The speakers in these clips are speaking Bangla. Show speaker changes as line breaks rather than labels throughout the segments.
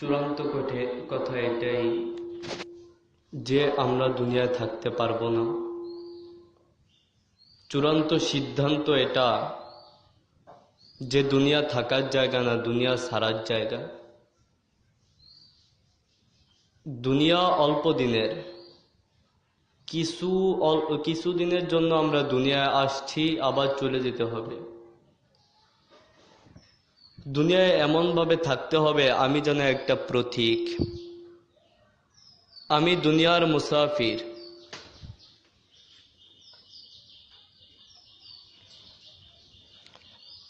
চূড়ান্ত কথা এটাই যে আমরা দুনিয়ায় থাকতে পারব না। চূড়ান্ত সিদ্ধান্ত এটা যে দুনিয়া থাকার জায়গা না, দুনিয়া সারার জায়গা। দুনিয়া অল্প দিনের। কিছু কিছু দিনের জন্য আমরা দুনিয়ায় আসছি, আবার চলে যেতে হবে। দুনিয়ায় এমনভাবে থাকতে হবে, আমি যেন একটা প্রতীক। আমি দুনিয়ার মুসাফির।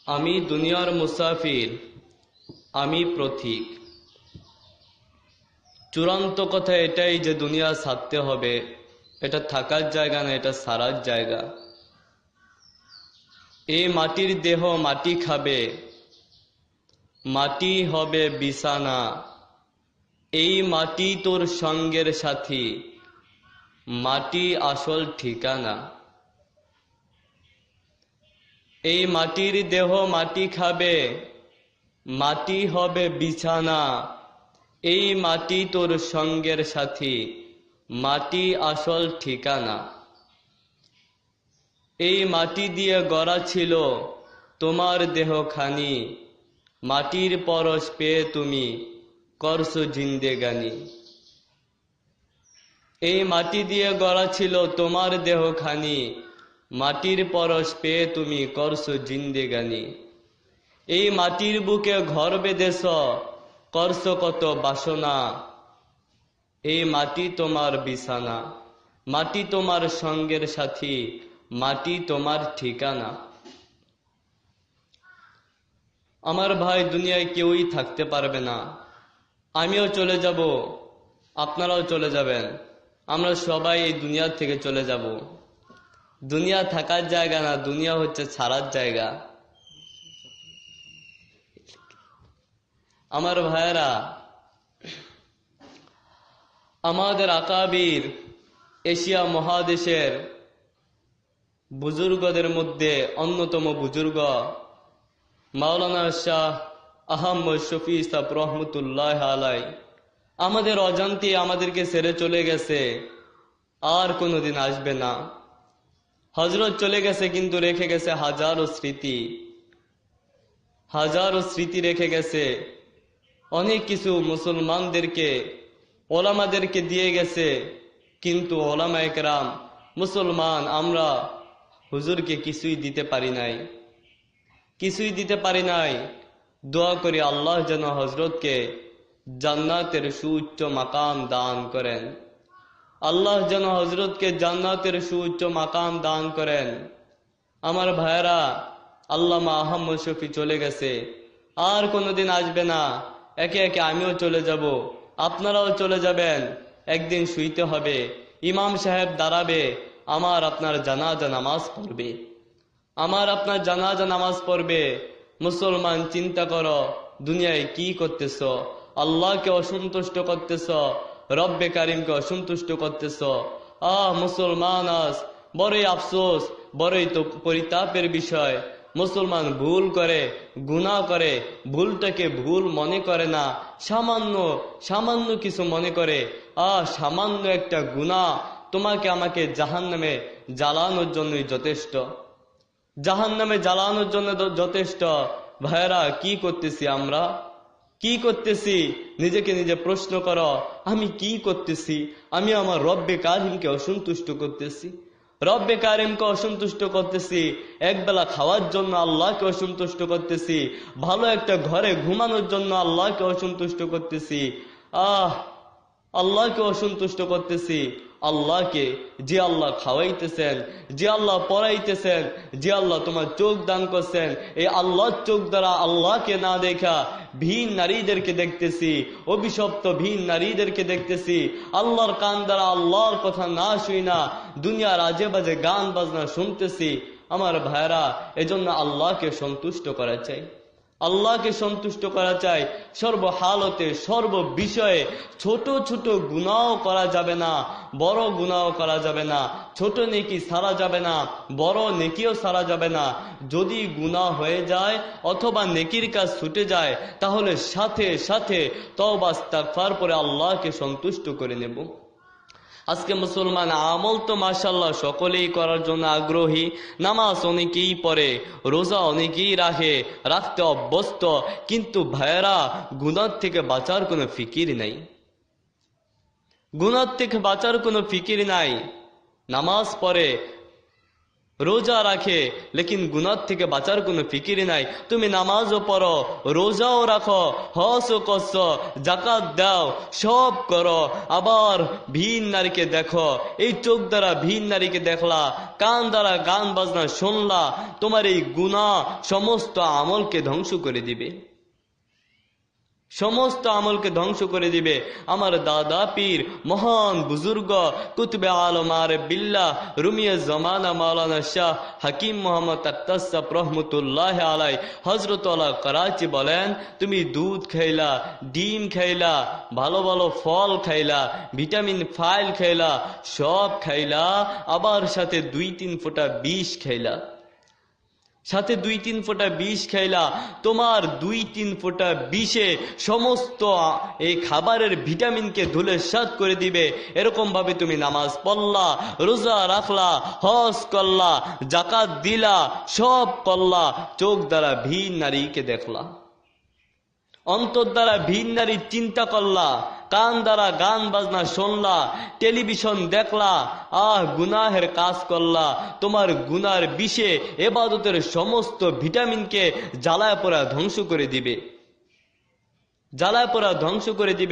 আমি দুনিয়ার মুসাফির, আমি প্রতীক। চূড়ান্ত কথা এটাই যে দুনিয়া ছাড়তে হবে, এটা থাকার জায়গা না, এটা সারার জায়গা। এই মাটির দেহ মাটি খাবে মাটি হবে বিছানা। এই মাটি তোর সঙ্গের সাথী। মাটি আসল ঠিকানা। এই মাটির দেহ মাটি খাবে। মাটি হবে বিছানা। এই মাটি তোর সঙ্গের সাথী। মাটি আসল ঠিকানা। এই মাটি দিয়ে গড়া ছিল তোমার দেহখানি। মাটির পরশ পেয়ে তুমি করছ জিন্দেগানি এই মাটি দিয়ে গড়া ছিল তোমার দেহখানি মাটির পরশ পেয়ে তুমি করছ জিন্দেগানি এই মাটির বুকে ঘর বেঁধেছ, করছ কত বাসনা। এই মাটি তোমার বিছানা, মাটি তোমার সঙ্গের সাথী, মাটি তোমার ঠিকানা। আমার ভাই দুনিয়ায় কেউই থাকতে পারবে না। আমিও চলে যাব, আপনারাও চলে যাবেন। আমরা সবাই এই দুনিয়া থেকে চলে যাব। দুনিয়া থাকার জায়গা না, দুনিয়া হচ্ছে ছাড়ার জায়গা। আমার ভাইয়েরা, আমাদের আকাবির এশিয়া মহাদেশের বুজুর্গদের মধ্যে অন্যতম বুজুর্গ মাওলানা শাহ আহম্মদ শফি ইসাব রহমতুল্লাহ আলাই, আমাদের অজান্তে আমাদেরকে ছেড়ে চলে গেছে, আর কোনোদিন আসবে না। হজরত চলে গেছে কিন্তু রেখে গেছে হাজারো স্মৃতি। হাজারো স্মৃতি রেখে গেছে। অনেক কিছু মুসলমানদেরকে, ওলামাদেরকে দিয়ে গেছে। কিন্তু ওলামা একরাম মুসলমান আমরা হুজুরকে কিছুই দিতে পারি নাই। কিছুই দিতে পারি নাই। দোয়া করি আল্লাহ যেন হজরতকে জান্নাতের সুউচ্চ মাকাম দান করেন। আল্লাহ যেন হজরতকে জান্নাতের সুউচ্চ মাকাম দান করেন। আমার ভাইয়েরা, আল্লামা আহম্মদ শফি চলে গেছে। আর কোনোদিন আসবে না। একে একে আমিও চলে যাব। আপনারাও চলে যাবেন। একদিন শুইতে হবে। ইমাম সাহেব দাঁড়াবে। আমার আপনার জানাজা নামাজ পড়বে। আমার আপনার জানাজা নামাজ পড়বে। মুসলমান, চিন্তা করো, দুনিয়ায় কি করতেছ? আল্লাহকে অসন্তুষ্ট করতেছ? রব্বে কারিমকে অসন্তুষ্ট করতেছ? আহ মুসলমান আস বড়ই আফসোস, বড়ই তো পরিতাপের বিষয়। মুসলমান ভুল করে গুণা করে, ভুলটাকে ভুল মনে করে না। সামান্য সামান্য কিছু মনে করে। আহ সামান্য একটা গুণা তোমাকে আমাকে জাহান নামে জ্বালানোর জন্যই যথেষ্ট। জাহান নামে জ্বালানোর জন্য যথেষ্ট। ভাইয়েরা, কি করতেছি আমরা? কি করতেছি? নিজেকে নিজে প্রশ্ন করো, আমি কি করতেছি? আমি আমার রব্বে কারিমকে অসন্তুষ্ট করতেছি। রব্বে কারিমকে অসন্তুষ্ট করতেছি, একবেলা খাওয়ার জন্য আল্লাহকে অসন্তুষ্ট করতেছি, ভালো একটা ঘরে ঘুমানোর জন্য আল্লাহকে অসন্তুষ্ট করতেছি। আহ, আল্লাহকে অসন্তুষ্ট করতেছি। আল্লাহকে যে আল্লাহ খাওয়াইতেছেন, যে আল্লাহ পড়াইতেছেন, যে আল্লাহ তোমার চোখ দান করছেন, এই আল্লাহর চোখ দ্বারা আল্লাহকে না দেখা ভিন নারীদেরকে দেখতেছি, অভিশপ্ত ভিন নারীদেরকে দেখতেছি। আল্লাহর কান দ্বারা আল্লাহর কথা না শুই না, দুনিয়ার আজে বাজে গান বাজনা শুনতেছি। আমার ভাইরা এজন্য আল্লাহকে সন্তুষ্ট করা চাই। আল্লাহকে সন্তুষ্ট করা চাই। সর্ব হালতে সর্ব বিষয়ে ছোট ছোট গুণাও করা যাবে না, বড় গুণাও করা যাবে না, ছোট নেকি সারা যাবে না, বড় নেকিও সারা যাবে না। যদি গুণা হয়ে যায় অথবা নেকির কাজ ছুটে যায়, তাহলে সাথে সাথে তবাস্তাকফার পরে আল্লাহকে সন্তুষ্ট করে নেব। আজকে মুসলমান আমল তো মাসাল্লাহ সকলেই করার জন্য আগ্রহী। নামাজ অনেকেই পড়ে, রোজা অনেকেই রাখে, রাখতে অভ্যস্ত। কিন্তু ভাইয়েরা গুণার থেকে বাঁচার কোনো ফিকির নাই। গুণার থেকে বাঁচার কোনো ফিকির নাই। নামাজ পড়ে রোজা রাখে, লেকিন গুনার থেকে বাঁচার কোনো ফিকিরি নাই। তুমি নামাজও পড়ো, রোজাও রাখো হসও কস জাকাত দাও, সব করো। আবার ভিন নারীকে দেখো, এই চোখ দ্বারা ভিন নারীকে দেখলা, কান দ্বারা গান বাজনা শুনলা, তোমার এই গুণা সমস্ত আমলকে ধ্বংস করে দিবে। সমস্ত আমলকে ধ্বংস করে দিবে। আমার দাদা পীর, মহান বুজুর্গ, কুতবে আলমার বিল্লা, রুমিয়া জমানা মাওলানা শাহ হাকিম মোহাম্মদ আত্তাসাব রহমতুল্লাহ আলাই হজরত আল্লাহ করাচি বলেন, তুমি দুধ খাইলা, ডিম খাইলা, ভালো ভালো ফল খাইলা, ভিটামিন ফাইল খাইলা, সব খাইলা, আবার সাথে দুই তিন ফোঁটা বিষ খাইলা। সাথে দুই তিন ফোঁটা বিষ খাইলা, তোমার দুই তিন ফোঁটা বিষে সমস্ত এই খাবারের ভিটামিনকে ধুলে সাত করে দিবে। এরকম ভাবে তুমি নামাজ পড়লা, রোজা রাখলা, হজ করলা জাকাত দিলা, সব করলা, চোখ দ্বারা ভিন নারীকে দেখলা। অন্তর দ্বারা ভিন নারীর চিন্তা করলা কান দ্বারা গান বাজনা শুনলা, টেলিভিশন দেখলা, আহ, গুনাহের কাজ করলা, তোমার গুনার বিষে এবাদতের সমস্ত ভিটামিনকে জ্বালায় পড়া ধ্বংস করে দিবে। জ্বালায় পড়া ধ্বংস করে দিবে।